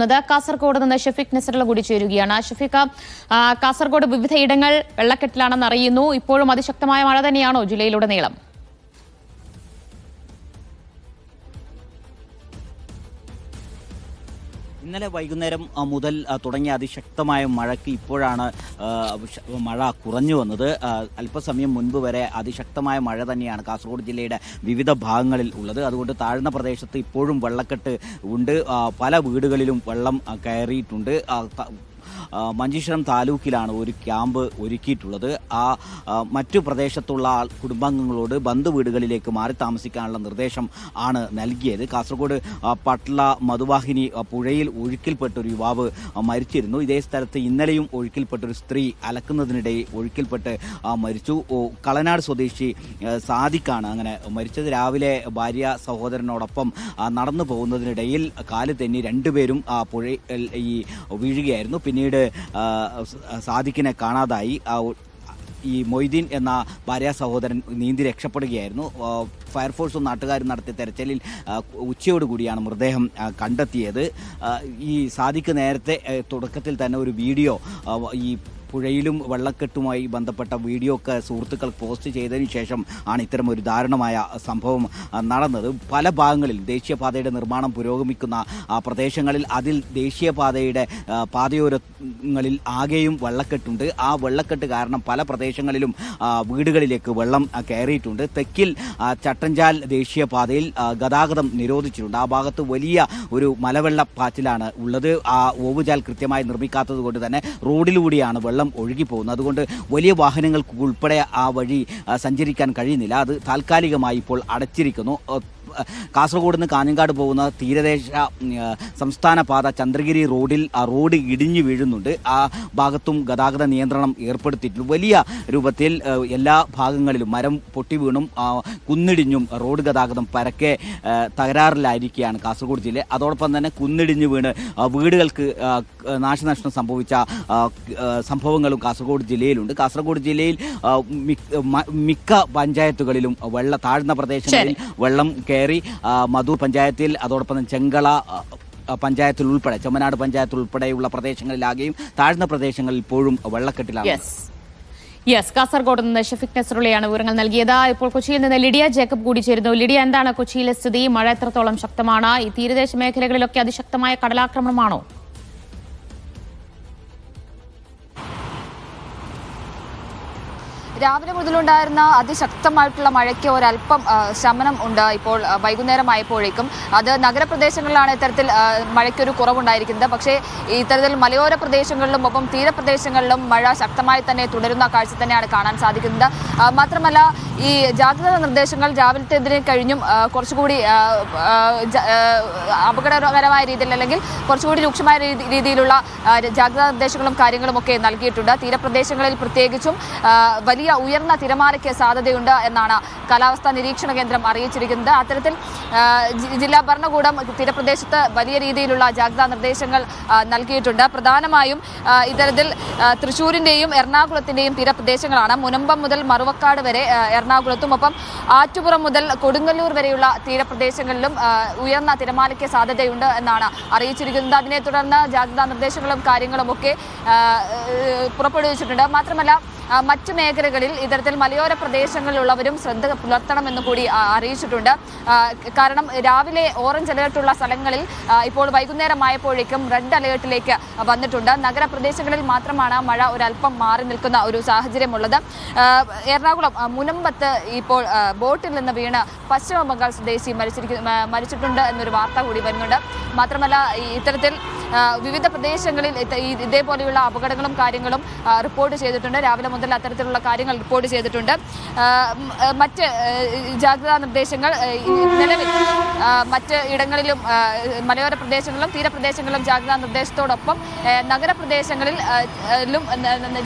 ത് കാസർഗോഡ് നിന്ന് ഷഫീഖ് നസറുള്ള കൂടി ചേരുകയാണ്. ഷഫീഖ് കാസർഗോഡ് വിവിധ ഇടങ്ങൾ വെള്ളക്കെട്ടിലാണെന്ന് അറിയുന്നു. ഇപ്പോഴും അതിശക്തമായ മഴ തന്നെയാണോ ജില്ലയിലുടനീളം? ഇന്നലെ വൈകുന്നേരം മുതൽ തുടങ്ങിയ അതിശക്തമായ മഴയ്ക്ക് ഇപ്പോഴാണ് മഴ കുറഞ്ഞു വന്നത്. അല്പസമയം മുൻപ് വരെ അതിശക്തമായ മഴ തന്നെയാണ് കാസർഗോഡ് ജില്ലയുടെ വിവിധ ഭാഗങ്ങളിൽ ഉള്ളത്. അതുകൊണ്ട് താഴ്ന്ന പ്രദേശത്ത് ഇപ്പോഴും വെള്ളക്കെട്ട് ഉണ്ട്. പല വീടുകളിലും വെള്ളം കയറിയിട്ടുണ്ട്. മഞ്ചേശ്വരം താലൂക്കിലാണ് ഒരു ക്യാമ്പ് ഒരുക്കിയിട്ടുള്ളത്. ആ മറ്റു പ്രദേശത്തുള്ള കുടുംബാംഗങ്ങളോട് ബന്ധു വീടുകളിലേക്ക് മാറി താമസിക്കാനുള്ള നിർദ്ദേശം ആണ് നൽകിയത്. കാസർഗോഡ് ആ, പട്ള മധുവാഹിനി പുഴയിൽ ഒഴുക്കിൽപ്പെട്ട ഒരു യുവാവ് മരിച്ചിരുന്നു. ഇതേ സ്ഥലത്ത് ഇന്നലെയും ഒഴുക്കിൽപ്പെട്ട ഒരു സ്ത്രീ അലക്കുന്നതിനിടെ ഒഴുക്കിൽപ്പെട്ട് മരിച്ചു. കളനാട് സ്വദേശി സാദിഖാണ് അങ്ങനെ മരിച്ചത്. രാവിലെ ഭാര്യ സഹോദരനോടൊപ്പം നടന്നു പോകുന്നതിനിടയിൽ കാൽ തെന്നി രണ്ടുപേരും ആ പുഴയിൽ ഈ വീഴുകയായിരുന്നു. പിന്നീട് സാദിഖിനെ കാണാതായി. ഈ മൊയ്തീൻ എന്ന ഭാര്യ സഹോദരൻ നീന്തി രക്ഷപ്പെടുകയായിരുന്നു. ഫയർഫോഴ്സും നാട്ടുകാരും നടത്തിയ തെരച്ചിലിൽ ഉച്ചയോടുകൂടിയാണ് മൃതദേഹം കണ്ടെത്തിയത്. ഈ സാദിഖ് നേരത്തെ തുടക്കത്തിൽ തന്നെ ഒരു വീഡിയോ ഈ പുഴയിലും വെള്ളക്കെട്ടുമായി ബന്ധപ്പെട്ട വീഡിയോ ഒക്കെ സുഹൃത്തുക്കൾ പോസ്റ്റ് ചെയ്തതിന് ശേഷം ആണ് ഇത്തരം ഒരു ദാരുണമായ സംഭവം നടന്നത്. പല ഭാഗങ്ങളിൽ ദേശീയപാതയുടെ നിർമ്മാണം പുരോഗമിക്കുന്ന പ്രദേശങ്ങളിൽ അതിൽ ദേശീയപാതയുടെ പാതയോരങ്ങളിൽ ആകെയും വെള്ളക്കെട്ടുണ്ട്. ആ വെള്ളക്കെട്ട് കാരണം പല പ്രദേശങ്ങളിലും വീടുകളിലേക്ക് വെള്ളം കയറിയിട്ടുണ്ട്. തെക്കിൽ ചട്ടഞ്ചാൽ ദേശീയപാതയിൽ ഗതാഗതം നിരോധിച്ചിട്ടുണ്ട്. ആ ഭാഗത്ത് വലിയ ഒരു മലവെള്ള പാച്ചിലാണ് ഉള്ളത്. ആ ഓവുചാൽ കൃത്യമായി നിർമ്മിക്കാത്തത് കൊണ്ട് തന്നെ റോഡിലൂടെയാണ് വെള്ളം ഒഴുകിപ്പോകുന്നത് അതുകൊണ്ട് വലിയ വാഹനങ്ങൾക്ക് ഉൾപ്പെടെ ആ വഴി സഞ്ചരിക്കാൻ കഴിയുന്നില്ല. അത് താൽക്കാലികമായി ഇപ്പോൾ അടച്ചിരിക്കുന്നു. കാസർഗോഡ് നിന്ന് കാഞ്ഞങ്ങാട് പോകുന്ന തീരദേശ സംസ്ഥാന പാത ചന്ദ്രഗിരി റോഡിൽ ആ റോഡ് ഇടിഞ്ഞു വീഴുന്നുണ്ട്. ആ ഭാഗത്തും ഗതാഗത നിയന്ത്രണം ഏർപ്പെടുത്തിയിട്ടുണ്ട്. വലിയ രൂപത്തിൽ എല്ലാ ഭാഗങ്ങളിലും മരം പൊട്ടി വീണും കുന്നിടിഞ്ഞും റോഡ് ഗതാഗതം പരക്കെ തകരാറിലായിരിക്കുകയാണ് കാസർഗോഡ് ജില്ല. അതോടൊപ്പം തന്നെ കുന്നിടിഞ്ഞു വീണ് വീടുകൾക്ക് നാശനഷ്ടം സംഭവിച്ച സംഭവങ്ങളും കാസർഗോഡ് ജില്ലയിലുണ്ട്. കാസർഗോഡ് ജില്ലയിൽ മിക്ക പഞ്ചായത്തുകളിലും വെള്ള താഴ്ന്ന പ്രദേശങ്ങളിൽ വെള്ളം കയറി ആ, മധൂർ പഞ്ചായത്തിൽ അതോടൊപ്പം ചെങ്കള പഞ്ചായത്തിൽ ഉൾപ്പെടെ ചെമ്മനാട് പഞ്ചായത്തിൽ ഉൾപ്പെടെയുള്ള പ്രദേശങ്ങളിലാകെയും താഴ്ന്ന പ്രദേശങ്ങളിൽ ഇപ്പോഴും വെള്ളക്കെട്ടിലാണ്. യെസ് കാസർഗോഡ് നിന്ന് ഷെഫിക് നസറുള്ളയാണ് വിവരങ്ങൾ നൽകിയത്. ഇപ്പോൾ കൊച്ചിയിൽ നിന്ന് ലിഡിയ ജേക്കബ് കൂടി ചേരുന്നു ലിഡിയ എന്താണ് കൊച്ചിയിലെ സ്ഥിതി? മഴ എത്രത്തോളം ശക്തമാണ്? ഈ തീരദേശ മേഖലകളിലൊക്കെ അതിശക്തമായ കടലാക്രമണമാണോ? രാവിലെ മുതലുണ്ടായിരുന്ന അതിശക്തമായിട്ടുള്ള മഴയ്ക്ക് ഒരല്പം ശമനം ഉണ്ട്. ഇപ്പോൾ വൈകുന്നേരമായപ്പോഴേക്കും അത് നഗരപ്രദേശങ്ങളിലാണ് ഇത്തരത്തിൽ മഴയ്ക്കൊരു കുറവുണ്ടായിരിക്കുന്നത്. പക്ഷേ ഇത്തരത്തിൽ മലയോര പ്രദേശങ്ങളിലും ഒപ്പം തീരപ്രദേശങ്ങളിലും മഴ ശക്തമായി തന്നെ തുടരുന്ന കാഴ്ച തന്നെയാണ് കാണാൻ സാധിക്കുന്നത്. മാത്രമല്ല ഈ ജാഗ്രതാ നിർദ്ദേശങ്ങൾ രാവിലത്തേതിനെ കഴിഞ്ഞും കുറച്ചുകൂടി അപകടകരമായ രീതിയിൽ അല്ലെങ്കിൽ കുറച്ചുകൂടി രൂക്ഷമായ രീതിയിലുള്ള ജാഗ്രതാ നിർദ്ദേശങ്ങളും കാര്യങ്ങളും ഒക്കെ നൽകിയിട്ടുണ്ട്. തീരപ്രദേശങ്ങളിൽ പ്രത്യേകിച്ചും വലിയ ഉയർന്ന തിരമാലയ്ക്ക് സാധ്യതയുണ്ട് എന്നാണ് കാലാവസ്ഥാ നിരീക്ഷണ കേന്ദ്രം അറിയിച്ചിരിക്കുന്നത്. അത്തരത്തിൽ ജില്ലാ ഭരണകൂടം തീരപ്രദേശത്ത് വലിയ രീതിയിലുള്ള ജാഗ്രതാ നിർദ്ദേശങ്ങൾ നൽകിയിട്ടുണ്ട്. പ്രധാനമായും ഇത്തരത്തിൽ തൃശ്ശൂരിന്റെയും എറണാകുളത്തിന്റെയും തീരപ്രദേശങ്ങളാണ്. മുനമ്പം മുതൽ മറുവക്കാട് വരെ എറണാകുളത്തും. ഒപ്പം ആറ്റുപുറം മുതൽ കൊടുങ്ങല്ലൂർ വരെയുള്ള തീരപ്രദേശങ്ങളിലും ഉയർന്ന തിരമാലയ്ക്ക് സാധ്യതയുണ്ട് എന്നാണ് അറിയിച്ചിരിക്കുന്നത്. അതിനെ തുടർന്ന് ജാഗ്രതാ നിർദ്ദേശങ്ങളും കാര്യങ്ങളും ഒക്കെ പുറപ്പെടുവിച്ചിട്ടുണ്ട്. മാത്രമല്ല മറ്റു മേഖലകളിൽ ഇത്തരത്തിൽ മലയോര പ്രദേശങ്ങളിലുള്ളവരും ശ്രദ്ധ പുലർത്തണമെന്ന് കൂടി അറിയിച്ചിട്ടുണ്ട്. കാരണം രാവിലെ ഓറഞ്ച് അലേർട്ടുള്ള സ്ഥലങ്ങളിൽ ഇപ്പോൾ വൈകുന്നേരമായപ്പോഴേക്കും റെഡ് അലേർട്ടിലേക്ക് വന്നിട്ടുണ്ട്. നഗരപ്രദേശങ്ങളിൽ മാത്രമാണ് മഴ ഒരല്പം മാറി നിൽക്കുന്ന ഒരു സാഹചര്യമുള്ളത്. എറണാകുളം മുനമ്പത്ത് ഇപ്പോൾ ബോട്ടിൽ നിന്ന് വീണ് പശ്ചിമ ബംഗാൾ സ്വദേശി മരിച്ചിരിക്കുന്നു മരിച്ചിട്ടുണ്ട് എന്നൊരു വാർത്ത കൂടി വരുന്നുണ്ട്. മാത്രമല്ല ഇത്തരത്തിൽ വിവിധ പ്രദേശങ്ങളിൽ ഇതേപോലെയുള്ള അപകടങ്ങളും കാര്യങ്ങളും റിപ്പോർട്ട് ചെയ്തിട്ടുണ്ട്. രാവിലെ മുതൽ അത്തരത്തിലുള്ള കാര്യങ്ങൾ റിപ്പോർട്ട് ചെയ്തിട്ടുണ്ട്. മറ്റ് ജാഗ്രതാ നിർദ്ദേശങ്ങൾ നിലവിൽ മറ്റ് ഇടങ്ങളിലും മലയോര പ്രദേശങ്ങളിലും തീരപ്രദേശങ്ങളിലും ജാഗ്രതാ നിർദ്ദേശത്തോടൊപ്പം നഗരപ്രദേശങ്ങളിലും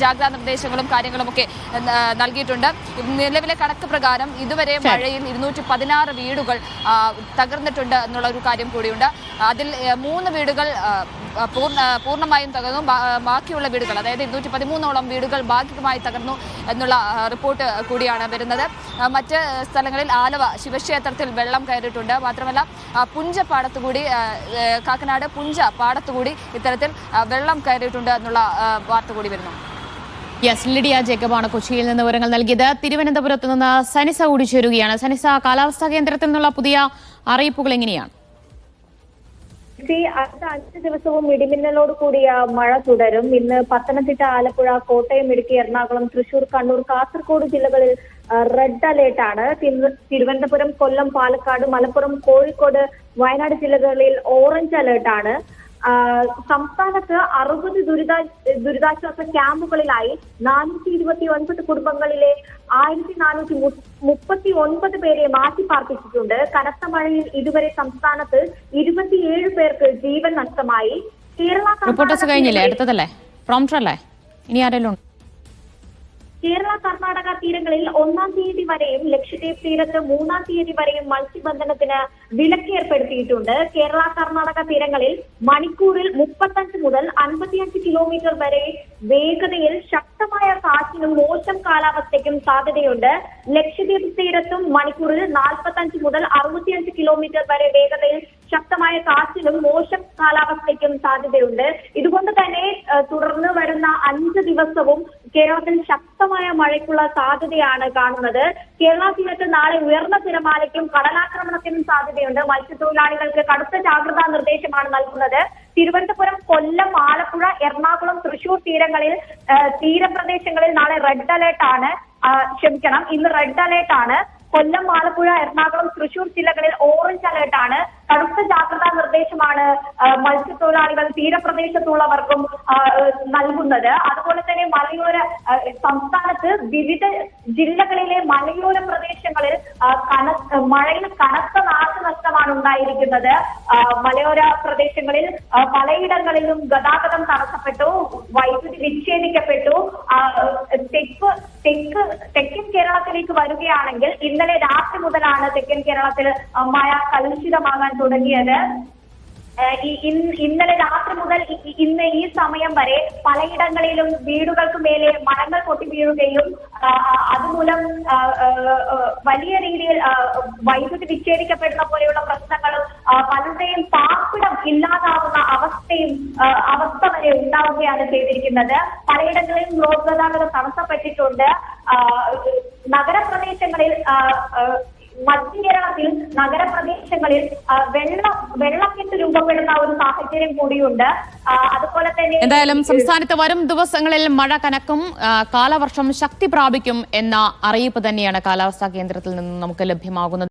ജാഗ്രതാ നിർദ്ദേശങ്ങളും കാര്യങ്ങളുമൊക്കെ നൽകിയിട്ടുണ്ട്. നിലവിലെ കണക്ക് പ്രകാരം ഇതുവരെ മഴയിൽ ഇരുന്നൂറ്റി പതിനാറ് വീടുകൾ തകർന്നിട്ടുണ്ട് എന്നുള്ള ഒരു കാര്യം കൂടിയുണ്ട്. അതിൽ മൂന്ന് വീടുകൾ പൂർണ പൂർണമായും തകർന്നു. ബാക്കിയുള്ള വീടുകൾ അതായത് ഇരുന്നൂറ്റി പതിമൂന്നോളം വീടുകൾ ഭാഗികമായി തകർന്നു എന്നുള്ള റിപ്പോർട്ട് കൂടിയാണ് വരുന്നത്. മറ്റ് സ്ഥലങ്ങളിൽ ആലവ ശിവക്ഷേത്രത്തിൽ വെള്ളം കയറിയിട്ടുണ്ട്. മാത്രമല്ല പുഞ്ച പാടത്തുകൂടി കാക്കനാട് പുഞ്ച പാടത്തുകൂടി ഇത്തരത്തിൽ വെള്ളം കയറിയിട്ടുണ്ട് എന്നുള്ള വാർത്ത കൂടി വരുന്നു. യെസ് ലിഡിയ ജേക്കബാണ് കൊച്ചിയിൽ നിന്ന് വിവരങ്ങൾ നൽകിയത്. തിരുവനന്തപുരത്ത് നിന്ന് സനിസ കൂടി ചേരുകയാണ് സനിസ കാലാവസ്ഥാ കേന്ദ്രത്തിൽ നിന്നുള്ള പുതിയ അറിയിപ്പുകൾ എങ്ങനെയാണ്? അടുത്ത അഞ്ച് ദിവസവും ഇടിമിന്നലോട് കൂടിയ മഴ തുടരും. ഇന്ന് പത്തനംതിട്ട ആലപ്പുഴ കോട്ടയം ഇടുക്കി എറണാകുളം തൃശൂർ കണ്ണൂർ കാസർഗോഡ് ജില്ലകളിൽ റെഡ് അലേർട്ട് ആണ്. തിരുവനന്തപുരം കൊല്ലം പാലക്കാട് മലപ്പുറം കോഴിക്കോട് വയനാട് ജില്ലകളിൽ ഓറഞ്ച് അലേർട്ട് ആണ്. സംസ്ഥാനത്ത് അറുപത് ദുരിതാ ദുരിതാശ്വാസ ക്യാമ്പുകളിലായി നാനൂറ്റി ഇരുപത്തി ഒൻപത് കുടുംബങ്ങളിലെ ആയിരത്തി നാനൂറ്റി മുപ്പത്തി ഒൻപത് പേരെ മാറ്റി പാർപ്പിച്ചിട്ടുണ്ട് കനത്ത മഴയിൽ ഇതുവരെ സംസ്ഥാനത്ത് ഇരുപത്തിയേഴ് പേർക്ക് ജീവൻ നഷ്ടമായി. കേരള റിപ്പോർട്ടേഴ്സ് കഴിഞ്ഞില്ലേ? അടുത്തതല്ലേ? പ്രോംപ്റ്റർ അല്ലേ? ഇനി ആരെങ്കിലും ഉണ്ടോ? കേരള കർണാടക തീരങ്ങളിൽ ഒന്നാം തീയതി വരെയും ലക്ഷദ്വീപ് തീരത്ത് മൂന്നാം തീയതി വരെയും മത്സ്യബന്ധനത്തിന് വിലക്ക് ഏർപ്പെടുത്തിയിട്ടുണ്ട്. കേരള കർണാടക തീരങ്ങളിൽ മണിക്കൂറിൽ മുപ്പത്തഞ്ച് മുതൽ അൻപത്തിയഞ്ച് കിലോമീറ്റർ വരെ വേഗതയിൽ ശക്തമായ കാറ്റിനും മോശം കാലാവസ്ഥയ്ക്കും സാധ്യതയുണ്ട്. ലക്ഷദ്വീപ് തീരത്തും മണിക്കൂറിൽ നാൽപ്പത്തഞ്ച് മുതൽ അറുപത്തിയഞ്ച് കിലോമീറ്റർ വരെ വേഗതയിൽ ശക്തമായ കാറ്റിനും മോശം കാലാവസ്ഥയ്ക്കും സാധ്യതയുണ്ട്. ഇതുകൊണ്ട് തന്നെ തുടർന്ന് വരുന്ന അഞ്ച് ദിവസവും കേരളത്തിൽ ശക്തമായ മഴയ്ക്കുള്ള സാധ്യതയാണ് കാണുന്നത്. കേരള തീരത്ത് നാളെ ഉയർന്ന തിരമാലയ്ക്കും കടലാക്രമണത്തിനും സാധ്യതയുണ്ട്. മത്സ്യത്തൊഴിലാളികൾക്ക് കടുത്ത ജാഗ്രതാ നിർദ്ദേശമാണ് നൽകുന്നത്. തിരുവനന്തപുരം കൊല്ലം ആലപ്പുഴ എറണാകുളം തൃശൂർ തീരങ്ങളിൽ തീരപ്രദേശങ്ങളിൽ നാളെ റെഡ് അലേർട്ട് ആണ്. ക്ഷമിക്കണം ഇന്ന് റെഡ് അലേർട്ട് ആണ്. കൊല്ലം ആലപ്പുഴ എറണാകുളം തൃശൂർ ജില്ലകളിൽ ഓറഞ്ച് അലേർട്ട് ആണ്. കടുത്ത ജാഗ്രതാ നിർദ്ദേശമാണ് മത്സ്യത്തൊഴിലാളികൾ തീരപ്രദേശത്തുള്ളവർക്കും നൽകുന്നത്. അതുപോലെ തന്നെ മലയോര സംസ്ഥാനത്ത് വിവിധ ജില്ലകളിലെ മലയോര പ്രദേശങ്ങളിൽ കന മഴയിൽ കനത്ത നാശനഷ്ടമാണ് ഉണ്ടായിരിക്കുന്നത്. മലയോര പ്രദേശങ്ങളിൽ പലയിടങ്ങളിലും ഗതാഗതം തടസ്സപ്പെട്ടു വൈദ്യുതി വിച്ഛേദിക്കപ്പെട്ടു തെക്ക് തെക്ക് തെക്കൻ കേരളത്തിലേക്ക് വരികയാണെങ്കിൽ ഇന്നലെ രാത്രി മുതലാണ് തെക്കൻ കേരളത്തിൽ മഴ കലുഷിതമാകാൻ തുടങ്ങിയത്. ഇന്നലെ രാത്രി മുതൽ ഇന്ന് ഈ സമയം വരെ പലയിടങ്ങളിലും വീടുകൾക്ക് മേലെ മരങ്ങൾ പൊട്ടി വീഴുകയും അതുമൂലം വലിയ രീതിയിൽ വൈദ്യുതി വിച്ഛേദിക്കപ്പെടുന്ന പോലെയുള്ള പ്രശ്നങ്ങളും പലരുടെയും പാർപ്പിടം ഇല്ലാതാവുന്ന അവസ്ഥയും അവസ്ഥ വരെ ഉണ്ടാവുകയാണ് ചെയ്തിരിക്കുന്നത്. പലയിടങ്ങളിലും റോഡ് ഗതാഗതം തടസ്സപ്പെട്ടിട്ടുണ്ട് നഗരപ്രദേശങ്ങളിൽ മധ്യ കേരളത്തിൽ നഗരപ്രദേശങ്ങളിൽ വെള്ള വെള്ളം വെള്ളക്കെട്ട് രൂപപ്പെടുന്ന ഒരു സാഹചര്യം കൂടിയുണ്ട്. അതുപോലെ തന്നെ എന്തായാലും സംസ്ഥാനത്ത് വരും ദിവസങ്ങളിൽ മഴ കനക്കും കാലവർഷം ശക്തി പ്രാപിക്കും എന്ന അറിയിപ്പ് തന്നെയാണ് കാലാവസ്ഥാ കേന്ദ്രത്തിൽ നിന്ന് നമുക്ക് ലഭ്യമാകുന്നത്.